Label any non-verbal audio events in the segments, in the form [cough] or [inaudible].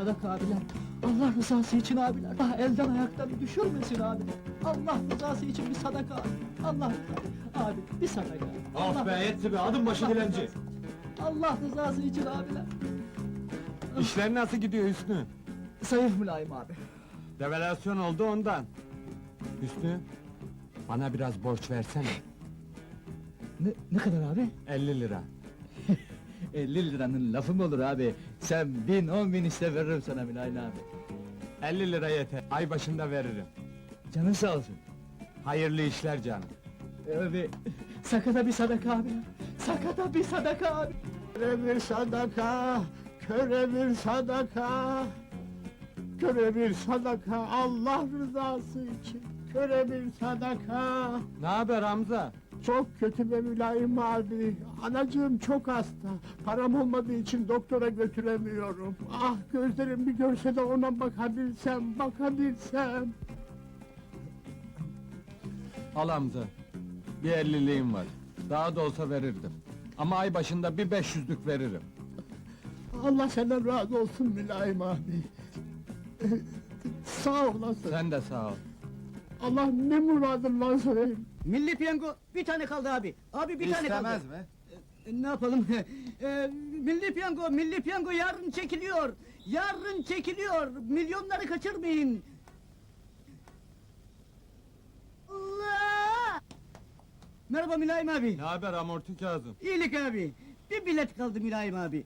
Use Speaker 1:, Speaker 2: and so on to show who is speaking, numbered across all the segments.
Speaker 1: sadaka abiler. Allah rızası için abiler. Daha elden ayaktan düşürmesin abiler. Allah rızası için bir sadaka abi. Allah rızası. Abi bir sadaka. Allah
Speaker 2: Ah be yetti be adım başı
Speaker 1: Allah
Speaker 2: dilenci.
Speaker 1: rızası- Allah rızası için abiler.
Speaker 2: İşler nasıl gidiyor Hüsnü?
Speaker 1: Zayıf mülayim abi.
Speaker 2: Devalüasyon oldu ondan. Hüsnü, bana biraz borç versene.
Speaker 1: Ne, ne kadar abi?
Speaker 2: 50 lira. [laughs]
Speaker 1: 50 liranın lafı mı olur abi? Sen bin, on bin iste veririm sana mülayim abi.
Speaker 2: 50 lira yeter. Ay başında veririm.
Speaker 1: Canın sağ olsun.
Speaker 2: Hayırlı işler canım.
Speaker 1: Abi, sakata bir sadaka abi. Sakata bir sadaka abi.
Speaker 3: Köre bir sadaka, köre bir sadaka, köre bir sadaka Allah rızası için, köre bir sadaka.
Speaker 2: Ne haber Hamza?
Speaker 3: Çok kötü be mülayim abi, anacığım çok hasta, param olmadığı için doktora götüremiyorum. Ah gözlerim bir görse de ona bakabilsem, bakabilsem.
Speaker 2: Al Hamza. Bir elliliğim var. Daha da olsa verirdim. Ama ay başında bir 500'lük veririm.
Speaker 3: Allah senden razı olsun mülayim abi. Sağ olasın,
Speaker 2: Sen de sağ ol.
Speaker 3: Allah ne muradın varsa verin.
Speaker 1: Milli piyango bir tane kaldı abi. Abi bir tane kaldı.
Speaker 2: mi?
Speaker 1: E, Ne yapalım? [laughs] E, milli piyango, milli piyango yarın çekiliyor. Yarın çekiliyor. Milyonları kaçırmayın. Allah! Merhaba Mülayim abi.
Speaker 2: Ne haber amorti Kazım?
Speaker 1: İyilik abi. Bir bilet kaldı Mülayim abi.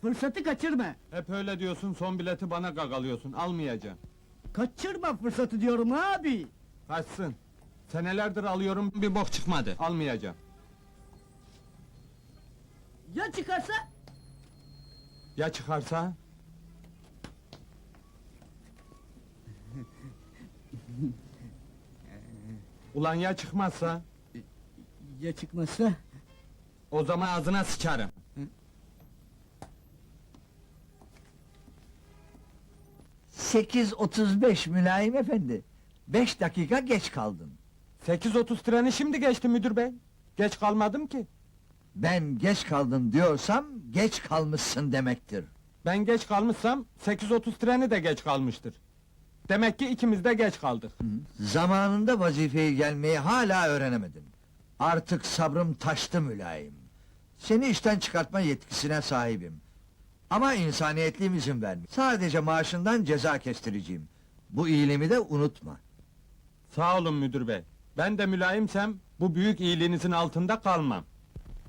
Speaker 1: Fırsatı kaçırma.
Speaker 2: Hep öyle diyorsun son bileti bana gagalıyorsun. Almayacağım.
Speaker 1: Kaçırma fırsatı diyorum abi.
Speaker 2: Kaçsın. Senelerdir alıyorum bir bok çıkmadı. Almayacağım.
Speaker 1: Ya çıkarsa?
Speaker 2: Ya çıkarsa? Ulan ya çıkmazsa?
Speaker 1: Ya çıkmazsa?
Speaker 2: O zaman ağzına sıçarım.
Speaker 4: Sekiz otuz beş mülayim efendi. Beş dakika geç kaldın.
Speaker 2: 8.30 treni şimdi geçti müdür bey. Geç kalmadım ki.
Speaker 4: Ben geç kaldın diyorsam geç kalmışsın demektir.
Speaker 2: Ben geç kalmışsam 8.30 treni de geç kalmıştır. Demek ki ikimiz de geç kaldık.
Speaker 4: Zamanında vazifeyi gelmeyi hala öğrenemedin. Artık sabrım taştı mülayim. Seni işten çıkartma yetkisine sahibim. Ama insaniyetliğim izin vermiyor. Sadece maaşından ceza kestireceğim. Bu iyiliğimi de unutma.
Speaker 2: Sağ olun müdür bey. Ben de mülayimsem bu büyük iyiliğinizin altında kalmam.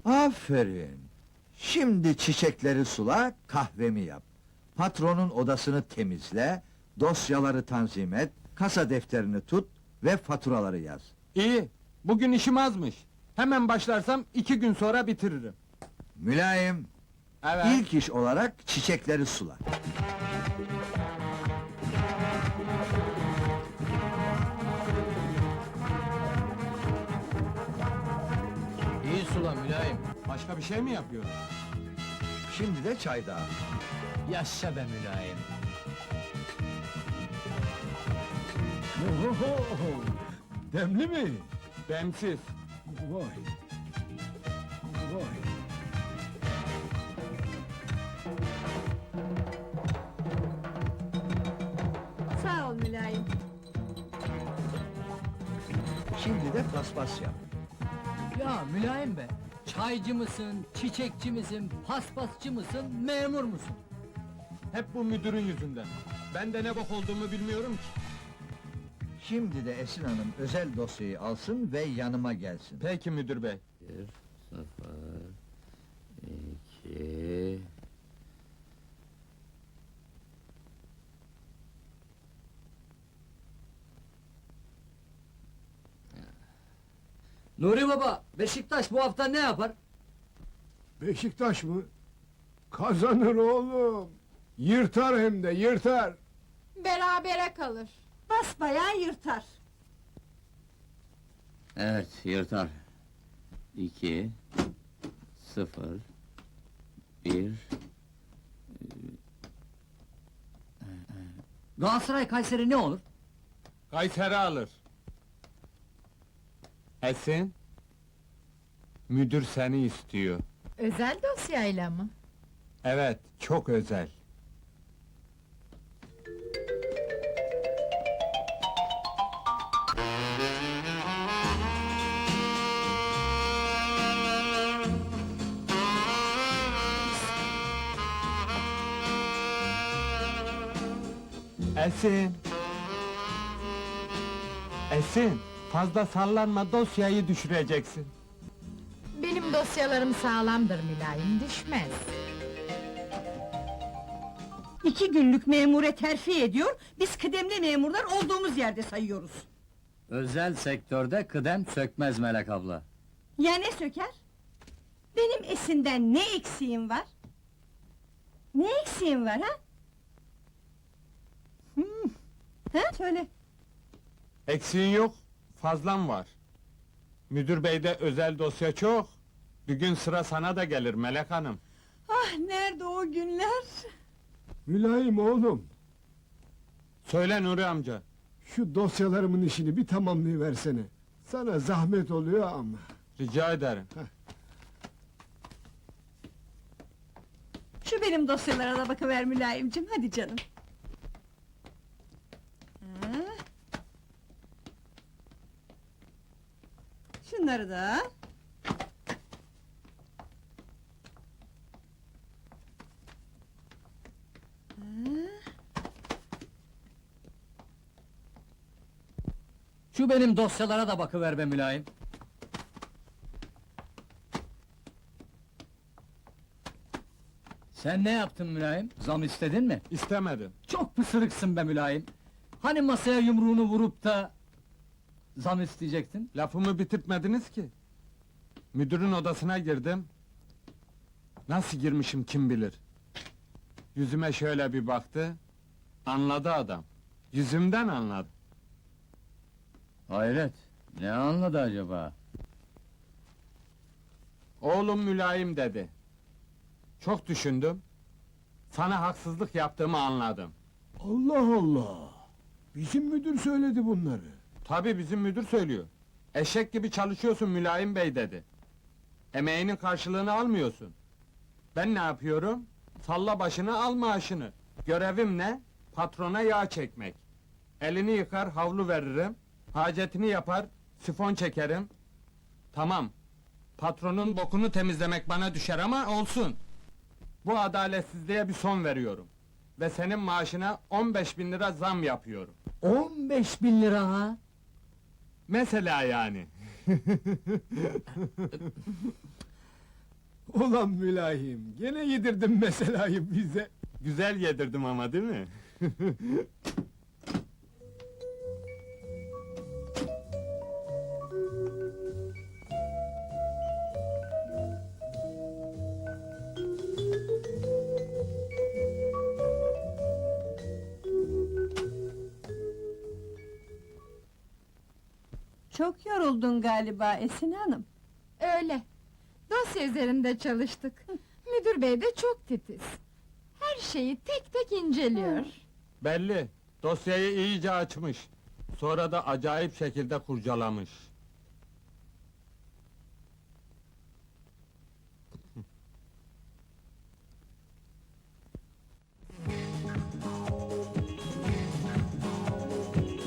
Speaker 4: Aferin. Şimdi çiçekleri sula, kahvemi yap. Patronun odasını temizle, dosyaları tanzim et, kasa defterini tut ve faturaları yaz.
Speaker 2: İyi. Bugün işim azmış. Hemen başlarsam iki gün sonra bitiririm.
Speaker 4: Mülayim,
Speaker 2: Evet.
Speaker 4: ilk iş olarak çiçekleri sula.
Speaker 5: Sula mülayim.
Speaker 2: Başka bir şey mi yapıyorum?
Speaker 4: Şimdi de çay dağıt.
Speaker 5: Yaşa be mülayim.
Speaker 4: Demli mi?
Speaker 2: Demsiz.
Speaker 4: Vay. Vay.
Speaker 6: Sağ ol mülayim.
Speaker 4: Şimdi de paspas yap.
Speaker 5: Ya mülayim be. Çaycı mısın, çiçekçi misin, paspasçı mısın, memur musun?
Speaker 2: Hep bu müdürün yüzünden. Ben de ne bok olduğumu bilmiyorum ki.
Speaker 4: Şimdi de Esin Hanım özel dosyayı alsın ve yanıma gelsin.
Speaker 2: Peki müdür bey.
Speaker 5: Bir, sıfır, iki... Nuri Baba, Beşiktaş bu hafta ne yapar?
Speaker 3: Beşiktaş mı? Kazanır oğlum. Yırtar hem de yırtar.
Speaker 6: Berabere kalır. Basbayağı yırtar.
Speaker 7: Evet, yırtar. İki, sıfır, bir,
Speaker 5: Galatasaray Kayseri ne olur?
Speaker 2: Kayseri alır. Esin. Müdür seni istiyor.
Speaker 6: Özel dosyayla mı?
Speaker 2: Evet, çok özel. Esin! Esin! Fazla sallanma, dosyayı düşüreceksin.
Speaker 6: Benim dosyalarım sağlamdır mülayim, düşmez.
Speaker 8: İki günlük memure terfi ediyor, biz kıdemli memurlar olduğumuz yerde sayıyoruz.
Speaker 5: Özel sektörde kıdem sökmez Melek abla.
Speaker 8: Ya ne söker? Benim esinden ne eksiğim var? Ne eksiğim var ha? Hmm. Ha? Söyle.
Speaker 2: Eksiğin yok, fazlan var. Müdür beyde özel dosya çok. Bir gün sıra sana da gelir Melek Hanım.
Speaker 8: Ah nerede o günler?
Speaker 9: Mülayim oğlum,
Speaker 2: Söyle Nuri amca.
Speaker 9: şu dosyalarımın işini bir tamamlayıversene. Sana zahmet oluyor ama.
Speaker 2: Rica ederim.
Speaker 8: Şu benim dosyalara da bakıver mülayimcim, hadi canım. Şunları da.
Speaker 5: Şu benim dosyalara da bakıver be mülayim. Sen ne yaptın mülayim? Zam istedin mi?
Speaker 2: İstemedim.
Speaker 5: Çok pısırıksın be mülayim. Hani masaya yumruğunu vurup da... ...zam isteyecektin?
Speaker 2: Lafımı bitirtmediniz ki. Müdürün odasına girdim. Nasıl girmişim kim bilir. Yüzüme şöyle bir baktı. Anladı adam. Yüzümden anladı.
Speaker 5: Hayret, ne anladı acaba?
Speaker 2: Oğlum mülayim dedi. Çok düşündüm. Sana haksızlık yaptığımı anladım.
Speaker 9: Allah Allah! Bizim müdür söyledi bunları.
Speaker 2: Tabii bizim müdür söylüyor. Eşek gibi çalışıyorsun mülayim bey dedi. Emeğinin karşılığını almıyorsun. Ben ne yapıyorum? Salla başını al maaşını. Görevim ne? Patrona yağ çekmek. Elini yıkar havlu veririm. Hacetini yapar sifon çekerim. Tamam. Patronun bokunu temizlemek bana düşer ama olsun. Bu adaletsizliğe bir son veriyorum. Ve senin maaşına 15 bin lira zam yapıyorum.
Speaker 5: 15 bin lira ha!
Speaker 2: Mesela yani. [laughs]
Speaker 9: Ulan mülayim, gene yedirdin meselayı bize.
Speaker 2: Güzel yedirdim ama değil mi? [laughs]
Speaker 8: Çok yoruldun galiba Esin Hanım.
Speaker 6: Öyle. Dosya üzerinde çalıştık. Müdür bey de çok titiz. Her şeyi tek tek inceliyor.
Speaker 2: Belli. Dosyayı iyice açmış. Sonra da acayip şekilde kurcalamış.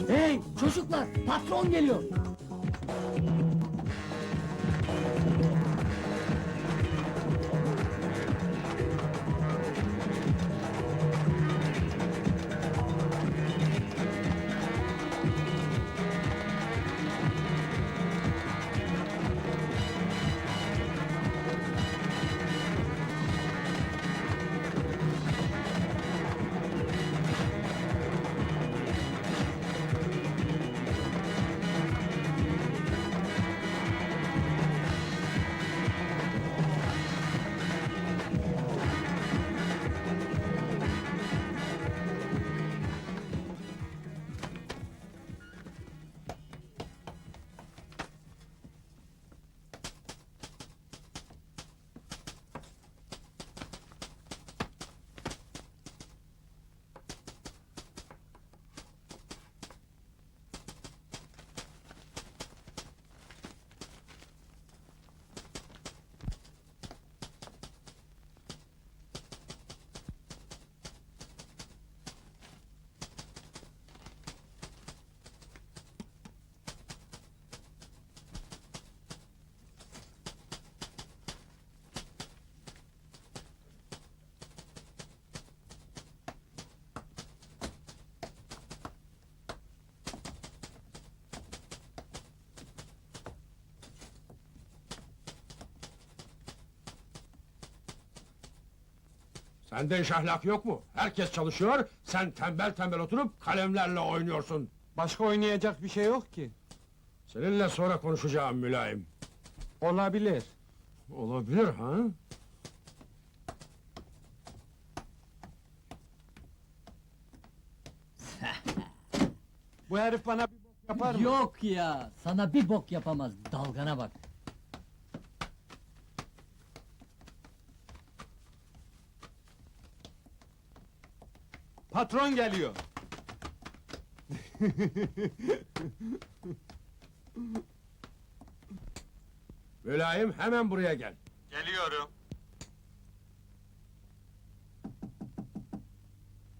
Speaker 5: Hey çocuklar, patron geliyor! Thank you.
Speaker 9: Sende iş ahlak yok mu? Herkes çalışıyor, sen tembel tembel oturup kalemlerle oynuyorsun.
Speaker 2: Başka oynayacak bir şey yok ki.
Speaker 9: Seninle sonra konuşacağım mülayim.
Speaker 2: Olabilir.
Speaker 9: Olabilir ha?
Speaker 2: Bu herif bana bir bok yapar mı?
Speaker 5: Yok ya, sana bir bok yapamaz, dalgana bak.
Speaker 2: Patron geliyor.
Speaker 9: Mülayim hemen buraya gel.
Speaker 2: Geliyorum.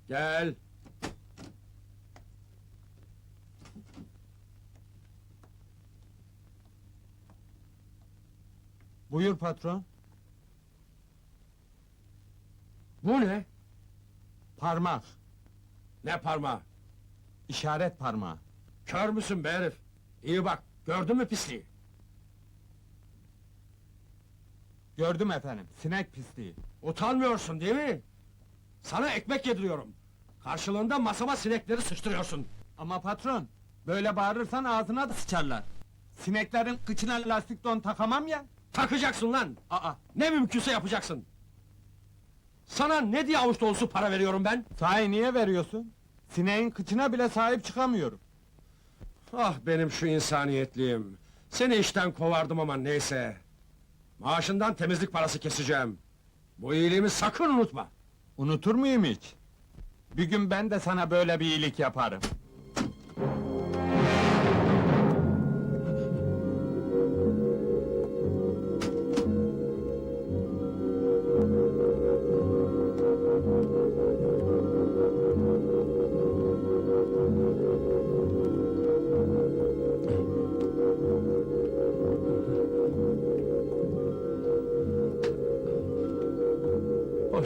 Speaker 9: Gel.
Speaker 2: Buyur patron.
Speaker 9: Bu ne?
Speaker 2: Parmak.
Speaker 9: Ne parmağı?
Speaker 2: işaret parmağı.
Speaker 9: Kör müsün be herif? İyi bak, gördün mü pisliği?
Speaker 2: Gördüm efendim. Sinek pisliği.
Speaker 9: Utanmıyorsun değil mi? Sana ekmek yediriyorum. Karşılığında masama sinekleri sıçtırıyorsun.
Speaker 2: Ama patron, böyle bağırırsan ağzına da sıçarlar. Sineklerin kıçına lastik don takamam ya.
Speaker 9: Takacaksın lan!
Speaker 2: Aa,
Speaker 9: Ne mümkünse yapacaksın. Sana ne diye avuç dolusu para veriyorum ben?
Speaker 2: sahi niye veriyorsun? Sineğin kıçına bile sahip çıkamıyorum.
Speaker 9: Ah benim şu insaniyetliğim. Seni işten kovardım ama neyse. Maaşından temizlik parası keseceğim. Bu iyiliğimi sakın unutma.
Speaker 2: Unutur muyum hiç? Bir gün ben de sana böyle bir iyilik yaparım.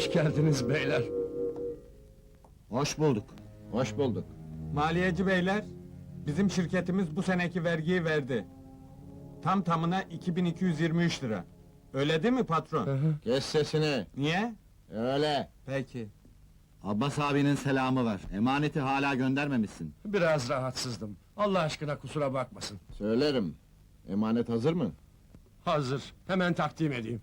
Speaker 9: Hoş geldiniz beyler.
Speaker 4: Hoş bulduk. Hoş bulduk.
Speaker 2: Maliyeci beyler, bizim şirketimiz bu seneki vergiyi verdi. Tam tamına 2223 lira. Öyle değil mi patron?
Speaker 10: Kes sesini,
Speaker 2: Niye?
Speaker 10: öyle.
Speaker 2: Peki.
Speaker 10: Abbas abinin selamı var. Emaneti hala göndermemişsin.
Speaker 9: Biraz rahatsızdım. Allah aşkına kusura bakmasın.
Speaker 10: Söylerim. Emanet hazır mı?
Speaker 9: Hazır. Hemen takdim edeyim.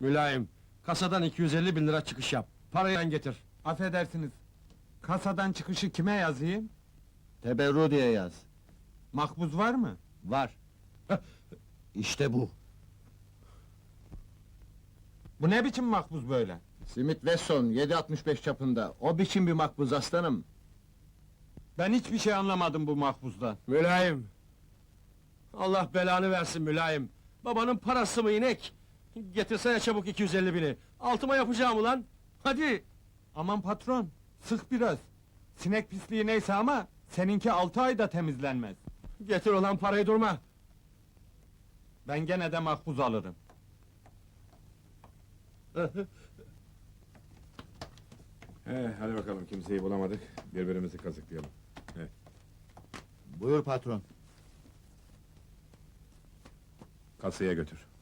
Speaker 9: Mülayim, kasadan 250 bin lira çıkış yap. Parayı ben getir.
Speaker 2: Affedersiniz. Kasadan çıkışı kime yazayım?
Speaker 10: Teberru diye yaz.
Speaker 2: Makbuz var mı?
Speaker 10: Var. [laughs] işte bu.
Speaker 2: Bu ne biçim makbuz böyle?
Speaker 10: Simit Wesson 7.65 çapında. O biçim bir makbuz aslanım.
Speaker 2: Ben hiçbir şey anlamadım bu makbuzdan.
Speaker 9: Mülayim. Allah belanı versin mülayim. Babanın parası mı inek? Getirsene çabuk 250 bini. Altıma yapacağım ulan. Hadi.
Speaker 2: Aman patron, sık biraz. Sinek pisliği neyse ama seninki altı ayda temizlenmez.
Speaker 9: Getir olan parayı durma.
Speaker 2: Ben gene de makbuz alırım.
Speaker 11: He, [laughs] hadi bakalım kimseyi bulamadık. Birbirimizi kazıklayalım.
Speaker 10: Buyur patron.
Speaker 11: Kasaya götür.